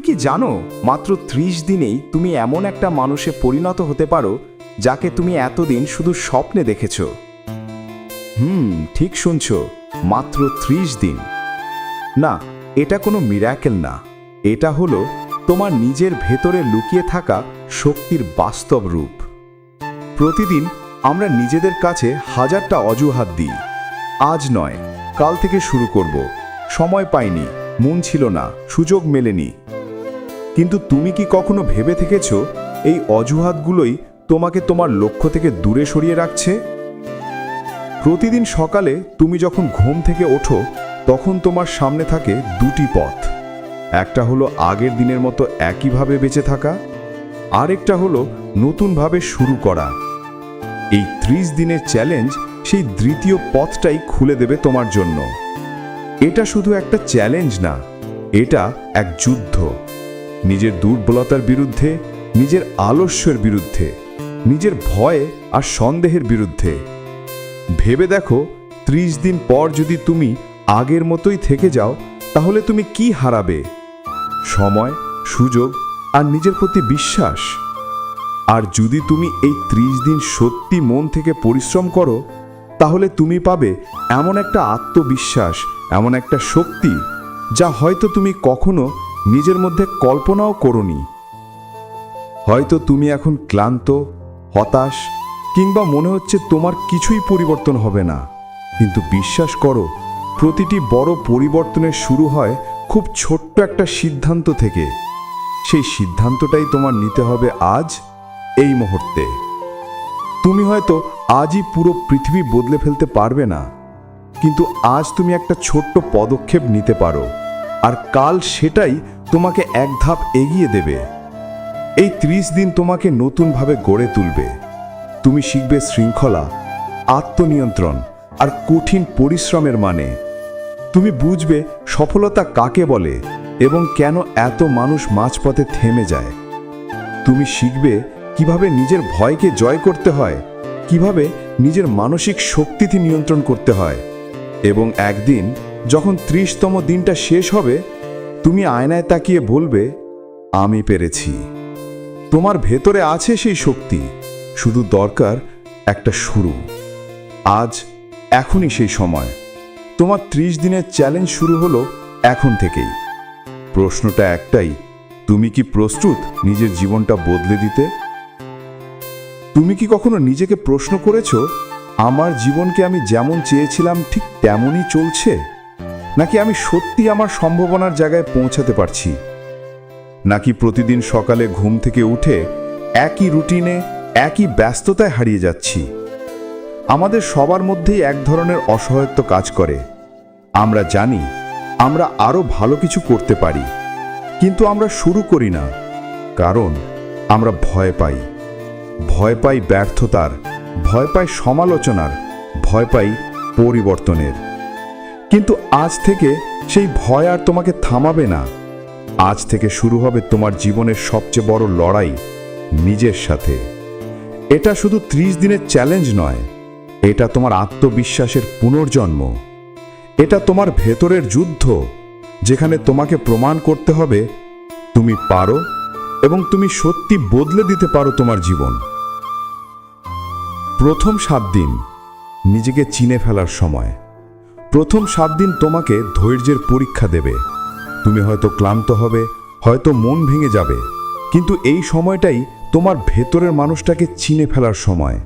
তুমি কি জানো, মাত্র ত্রিশ দিনেই তুমি এমন একটা মানুষে পরিণত হতে পারো, যাকে তুমি এতদিন শুধু স্বপ্নে দেখেছ? হুম, ঠিক শুনছ, মাত্র ত্রিশ দিন। না, এটা কোনো মিরাকেল না। এটা হলো তোমার নিজের ভেতরে লুকিয়ে থাকা শক্তির বাস্তব রূপ। প্রতিদিন আমরা নিজেদের কাছে হাজারটা অজুহাত দিই। আজ নয়, কাল থেকে শুরু করব। সময় পাইনি, মন ছিল না, সুযোগ মেলেনি। কিন্তু তুমি কি কখনো ভেবে থেকেছ এই অজুহাতগুলোই তোমাকে তোমার লক্ষ্য থেকে দূরে সরিয়ে রাখছে? প্রতিদিন সকালে তুমি যখন ঘুম থেকে ওঠো, তখন তোমার সামনে থাকে দুটি পথ। একটা হলো আগের দিনের মতো একইভাবে বেঁচে থাকা, আরেকটা হলো নতুনভাবে শুরু করা। এই ত্রিশ দিনের চ্যালেঞ্জ সেই দ্বিতীয় পথটাই খুলে দেবে তোমার জন্য। এটা শুধু একটা চ্যালেঞ্জ না, এটা এক যুদ্ধ। নিজের দুর্বলতার বিরুদ্ধে, নিজের আলস্যের বিরুদ্ধে, নিজের ভয়ে আর সন্দেহের বিরুদ্ধে। ভেবে দেখো, ত্রিশ দিন পর যদি তুমি আগের মতোই থেকে যাও, তাহলে তুমি কি হারাবে? সময়, সুযোগ আর নিজের প্রতি বিশ্বাস। আর যদি তুমি এই ত্রিশ দিন সত্যি মন থেকে পরিশ্রম করো, তাহলে তুমি পাবে এমন একটা আত্মবিশ্বাস, এমন একটা শক্তি, যা হয়তো তুমি কখনো নিজের মধ্যে কল্পনাও করনি। হয়তো তুমি এখন ক্লান্ত, হতাশ, কিংবা মনে হচ্ছে তোমার কিছুই পরিবর্তন হবে না। কিন্তু বিশ্বাস করো, প্রতিটি বড় পরিবর্তনের শুরু হয় খুব ছোট্ট একটা সিদ্ধান্ত থেকে। সেই সিদ্ধান্তটাই তোমার নিতে হবে আজ, এই মুহূর্তে। তুমি হয়তো আজই পুরো পৃথিবী বদলে ফেলতে পারবে না, কিন্তু আজ তুমি একটা ছোট্ট পদক্ষেপ নিতে পারো। আর কাল সেটাই তোমাকে এক ধাপ এগিয়ে দেবে। এই ত্রিশ দিন তোমাকে নতুনভাবে গড়ে তুলবে। তুমি শিখবে শৃঙ্খলা, আত্মনিয়ন্ত্রণ আর কঠিন পরিশ্রমের মানে। তুমি বুঝবে সফলতা কাকে বলে এবং কেন এত মানুষ মাঝপথে থেমে যায়। তুমি শিখবে কীভাবে নিজের ভয়কে জয় করতে হয়, কীভাবে নিজের মানসিক শক্তিতে নিয়ন্ত্রণ করতে হয় এবং একদিন যখন ত্রিশতম দিনটা শেষ হবে, তুমি আয়নায় তাকিয়ে বলবে, আমি পেরেছি। তোমার ভেতরে আছে সেই শক্তি, শুধু দরকার একটা শুরু। আজ এখনই সেই সময়। তোমার ত্রিশ দিনের চ্যালেঞ্জ শুরু হলো এখন থেকেই। প্রশ্নটা একটাই, তুমি কি প্রস্তুত নিজের জীবনটা বদলে দিতে? তুমি কি কখনো নিজেকে প্রশ্ন করেছ, আমার জীবনকে আমি যেমন চেয়েছিলাম ঠিক তেমনই চলছে? নাকি আমি সত্যি আমার সম্ভাবনার জায়গায় পৌঁছাতে পারছি? নাকি প্রতিদিন সকালে ঘুম থেকে উঠে একই রুটিনে, একই ব্যস্ততায় হারিয়ে যাচ্ছি? আমাদের সবার মধ্যেই এক ধরনের অসহায়ত্ব কাজ করে। আমরা জানি, আমরা আরও ভালো কিছু করতে পারি। কিন্তু আমরা শুরু করি না, কারণ আমরা ভয় পাই। ভয় পাই ব্যর্থতার, ভয় পাই সমালোচনার, ভয় পাই পরিবর্তনের। কিন্তু আজ থেকে সেই ভয় আর তোমাকে থামাবে না। আজ থেকে শুরু হবে তোমার জীবনের সবচেয়ে বড় লড়াই, নিজের সাথে। এটা শুধু ত্রিশ দিনের চ্যালেঞ্জ নয়, এটা তোমার আত্মবিশ্বাসের পুনর্জন্ম। এটা তোমার ভেতরের যুদ্ধ, যেখানে তোমাকে প্রমাণ করতে হবে তুমি পারো এবং তুমি সত্যি বদলে দিতে পারো তোমার জীবন। প্রথম সাত দিন, নিজেকে চিনে ফেলার সময়। প্রথম সাত দিন তোমাকে ধৈর্যের পরীক্ষা দেবে। তুমি হয়তো ক্লান্ত হবে, হয়তো মন ভেঙে যাবে, কিন্তু এই সময়টাই তোমার ভেতরের মানুষটাকে চিনে ফেলার সময়।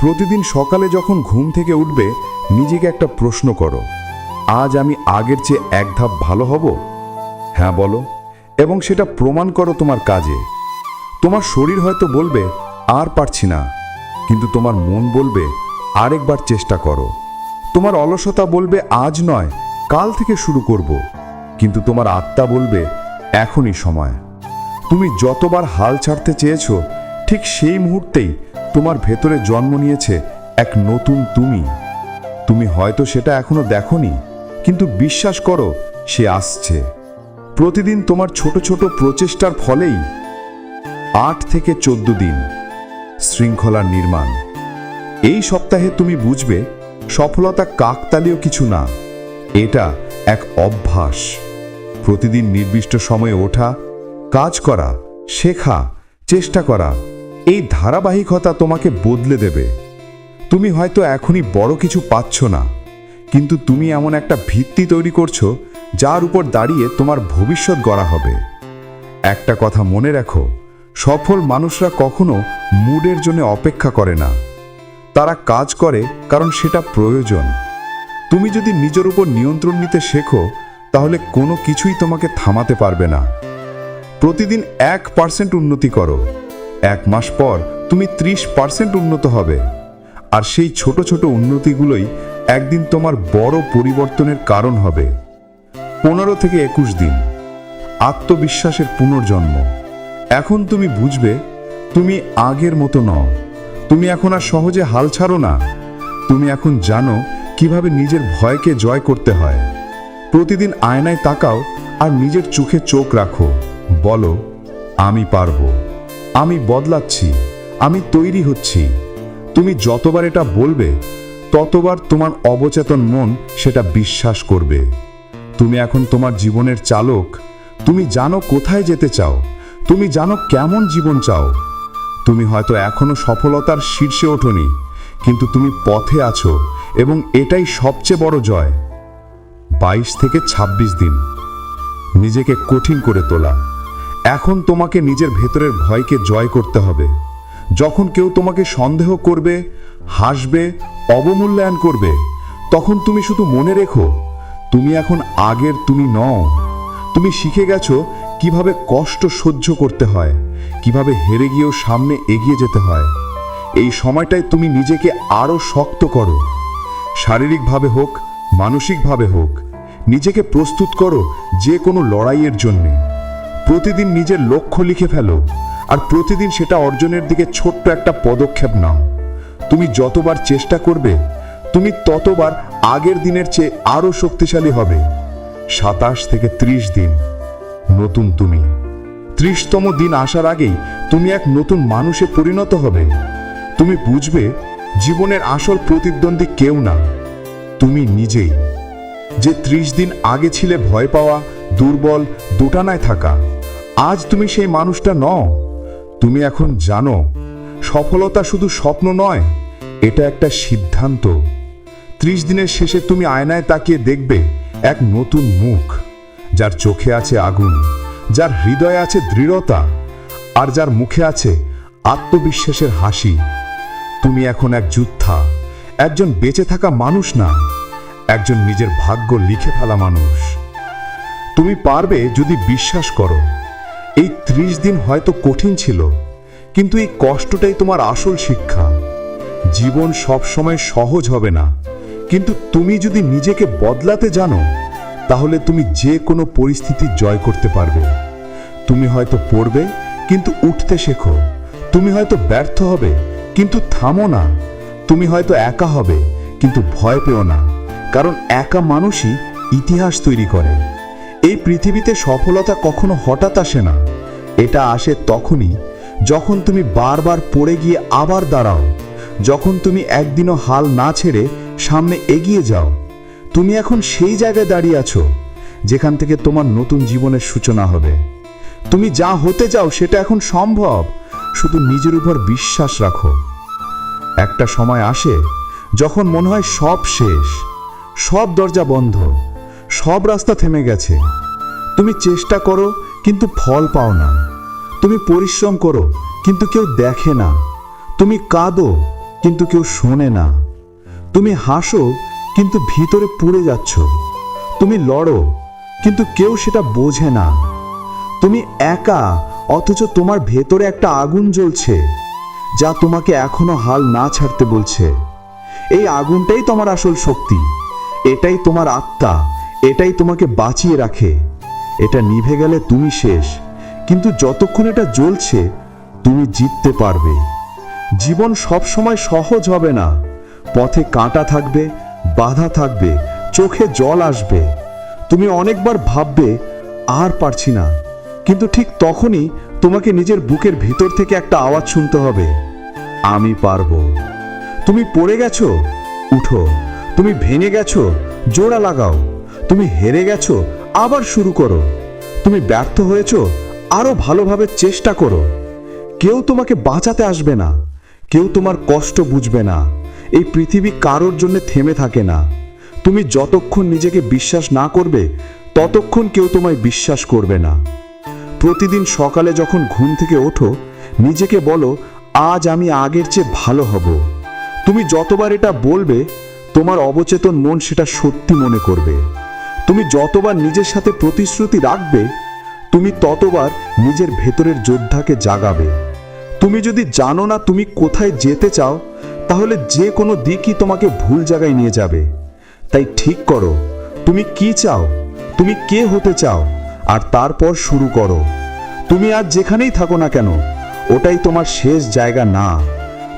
প্রতিদিন সকালে যখন ঘুম থেকে উঠবে, নিজেকে একটা প্রশ্ন করো, আজ আমি আগের চেয়ে এক ধাপ ভালো হব? হ্যাঁ বলো, এবং সেটা প্রমাণ করো তোমার কাজে। তোমার শরীর হয়তো বলবে, আর পারছি না। কিন্তু তোমার মন বলবে, আরেকবার চেষ্টা করো। তোমার অলসতা বলবে, আজ নয়, কাল থেকে শুরু করব। কিন্তু তোমার আত্মা বলবে, এখনই সময়। তুমি যতবার হাল ছাড়তে চেয়েছ, ঠিক সেই মুহূর্তেই তোমার ভেতরে জন্ম নিয়েছে এক নতুন তুমি। তুমি হয়তো সেটা এখনও দেখনি, কিন্তু বিশ্বাস করো, সে আসছে। প্রতিদিন তোমার ছোট ছোট প্রচেষ্টার ফলেই আট থেকে চোদ্দ দিন শৃঙ্খলার নির্মাণ। এই সপ্তাহে তুমি বুঝবে সফলতা কাকতালীয় কিছু না, এটা এক অভ্যাস। প্রতিদিন নির্দিষ্ট সময়ে ওঠা, কাজ করা, শেখা, চেষ্টা করা, এই ধারাবাহিকতা তোমাকে বদলে দেবে। তুমি হয়তো এখনই বড় কিছু পাচ্ছ না, কিন্তু তুমি এমন একটা ভিত্তি তৈরি করছ যার উপর দাঁড়িয়ে তোমার ভবিষ্যৎ গড়া হবে। একটা কথা মনে রাখো, সফল মানুষরা কখনো মুডের জন্য অপেক্ষা করে না। তারা কাজ করে কারণ সেটা প্রয়োজন। তুমি যদি নিজের উপর নিয়ন্ত্রণ নিতে শেখো, তাহলে কোনো কিছুই তোমাকে থামাতে পারবে না। প্রতিদিন এক পার্সেন্ট উন্নতি করো। এক মাস পর তুমি ত্রিশ পার্সেন্ট উন্নত হবে। আর সেই ছোট ছোট উন্নতিগুলোই একদিন তোমার বড় পরিবর্তনের কারণ হবে। পনেরো থেকে একুশ দিন। আত্মবিশ্বাসের পুনর্জন্ম। এখন তুমি বুঝবে, তুমি আগের মতো নও। তুমি এখন আর সহজে হাল ছাড়ো না। তুমি এখন জানো কীভাবে নিজের ভয়কে জয় করতে হয়। প্রতিদিন আয়নায় তাকাও আর নিজের চোখে চোখ রাখো। বলো, আমি পারব। আমি বদলাচ্ছি। আমি তৈরি হচ্ছি। তুমি যতবার এটা বলবে, ততবার তোমার অবচেতন মন সেটা বিশ্বাস করবে। তুমি এখন তোমার জীবনের চালক। তুমি জানো কোথায় যেতে চাও। তুমি জানো কেমন জীবন চাও। তুমি হয়তো এখনও সফলতার শীর্ষে ওঠোনি, কিন্তু তুমি পথে আছো এবং এটাই সবচেয়ে বড় জয়। বাইশ থেকে ২৬ দিন, নিজেকে কঠিন করে তোলা। এখন তোমাকে নিজের ভেতরের ভয়কে জয় করতে হবে। যখন কেউ তোমাকে সন্দেহ করবে, হাসবে, অবমূল্যায়ন করবে, তখন তুমি শুধু মনে রেখো, তুমি এখন আগের তুমি নও। তুমি শিখে গেছো কীভাবে কষ্ট সহ্য করতে হয়। কীভাবে হেরে গিয়েও সামনে এগিয়ে যেতে হয়। এই সময়টায় তুমি নিজেকে আরও শক্ত করো। শারীরিকভাবে হোক, মানসিকভাবে হোক, নিজেকে প্রস্তুত করো যে কোনো লড়াইয়ের জন্যে। প্রতিদিন নিজের লক্ষ্য লিখে ফেলো আর প্রতিদিন সেটা অর্জনের দিকে ছোট্ট একটা পদক্ষেপ নাও। তুমি যতবার চেষ্টা করবে, তুমি ততবার আগের দিনের চেয়ে আরও শক্তিশালী হবে। সাতাশ থেকে ত্রিশ দিন, নতুন তুমি। ত্রিশতম দিন আসার আগেই তুমি এক নতুন মানুষে পরিণত হবে। তুমি বুঝবে, জীবনের আসল প্রতিদ্বন্দ্বী কেউ না। তুমি নিজেই। যে ত্রিশ দিন আগে ছিলে ভয় পাওয়া, দুর্বল, দোটানায় থাকা, আজ তুমি সেই মানুষটা নও। তুমি এখন জানো, সফলতা শুধু স্বপ্ন নয়, এটা একটা সিদ্ধান্ত। ত্রিশ দিনের শেষে তুমি আয়নায় তাকিয়ে দেখবে এক নতুন মুখ, যার চোখে আছে আগুন। যার হৃদয়ে আছে দৃঢ়তা আর যার মুখে আছে আত্মবিশ্বাসের হাসি। তুমি এখন এক যোদ্ধা, একজন বেঁচে থাকা মানুষ না, একজন নিজের ভাগ্য লিখে ফেলা মানুষ। তুমি পারবে যদি বিশ্বাস করো। এই ত্রিশ দিন হয়তো কঠিন ছিল, কিন্তু এই কষ্টটাই তোমার আসল শিক্ষা। জীবন সবসময় সহজ হবে না, কিন্তু তুমি যদি নিজেকে বদলাতে জানো তাহলে তুমি যে কোনো পরিস্থিতি জয় করতে পারবে। তুমি হয়তো পড়বে, কিন্তু উঠতে শেখো। তুমি হয়তো ব্যর্থ হবে, কিন্তু থামো না। তুমি হয়তো একা হবে, কিন্তু ভয় পেও না। কারণ একা মানুষই ইতিহাস তৈরি করে। এই পৃথিবীতে সফলতা কখনো হঠাৎ আসে না। এটা আসে তখনই যখন তুমি বারবার পড়ে গিয়ে আবার দাঁড়াও। যখন তুমি একদিনও হাল না ছেড়ে সামনে এগিয়ে যাও। তুমি এখন সেই জায়গায় দাঁড়িয়ে আছো, যেখান থেকে তোমার নতুন জীবনের সূচনা হবে। তুমি যা হতে চাও সেটা এখন সম্ভব, শুধু নিজের উপর বিশ্বাস রাখো। একটা সময় আসে যখন মনে হয় সব শেষ, সব দরজা বন্ধ, সব রাস্তা থেমে গেছে। তুমি চেষ্টা করো, কিন্তু ফল পাও না। তুমি পরিশ্রম করো, কিন্তু কেউ দেখে না। তুমি কাঁদো, কিন্তু কেউ শোনে না। তুমি হাসো কিন্তু ভিতরে পুড়ে যাচ্ছ। তুমি লড়ো, কিন্তু কেউ সেটা বোঝে না। তুমি একা, অথচ তোমার ভেতরে একটা আগুন জ্বলছে, যা তোমাকে এখনও হাল না ছাড়তে বলছে। এই আগুনটাই তোমার আসল শক্তি। এটাই তোমার আত্মা, এটাই তোমাকে বাঁচিয়ে রাখে। এটা নিভে গেলে তুমি শেষ, কিন্তু যতক্ষণ এটা জ্বলছে, তুমি জিততে পারবে। জীবন সব সময় সহজ হবে না। পথে কাঁটা থাকবে বাধা থাকবে, চোখে জল আসবে। তুমি অনেকবার ভাববে, আর পারছি না। কিন্তু ঠিক তখনই তোমাকে নিজের বুকের ভিতর থেকে একটা আওয়াজ শুনতে হবে। আমি পারব। তুমি পড়ে গেছো? উঠো। তুমি ভেঙে গেছো? জোড়া লাগাও। তুমি হেরে গেছো? আবার শুরু করো। তুমি ব্যর্থ হয়েছ? আরও ভালোভাবে চেষ্টা করো। কেউ তোমাকে বাঁচাতে আসবে না। কেউ তোমার কষ্ট বুঝবে না। এই পৃথিবী কারোর জন্য থেমে থাকে না। তুমি যতক্ষণ নিজেকে বিশ্বাস না করবে, ততক্ষণ কেউ তোমায় বিশ্বাস করবে না। প্রতিদিন সকালে যখন ঘুম থেকে ওঠো, নিজেকে বলো, আজ আমি আগের চেয়ে ভালো হব। তুমি যতবার এটা বলবে, তোমার অবচেতন মন সেটা সত্যি মনে করবে। তুমি যতবার নিজের সাথে প্রতিশ্রুতি রাখবে, তুমি ততবার নিজের ভেতরের যোদ্ধাকে জাগাবে। তুমি যদি জানো না তুমি কোথায় যেতে চাও তাহলে যে কোনো দিকই তোমাকে ভুল জায়গায় নিয়ে যাবে। তাই ঠিক করো। তুমি কি চাও? তুমি কে হতে চাও? আর তারপর শুরু করো। তুমি আজ যেখানেই থাকো না কেন, ওটাই তোমার শেষ জায়গা না।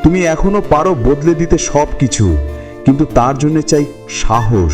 তুমি এখনও পারো বদলে দিতে সব কিছু কিন্তু তার জন্য চাই সাহস।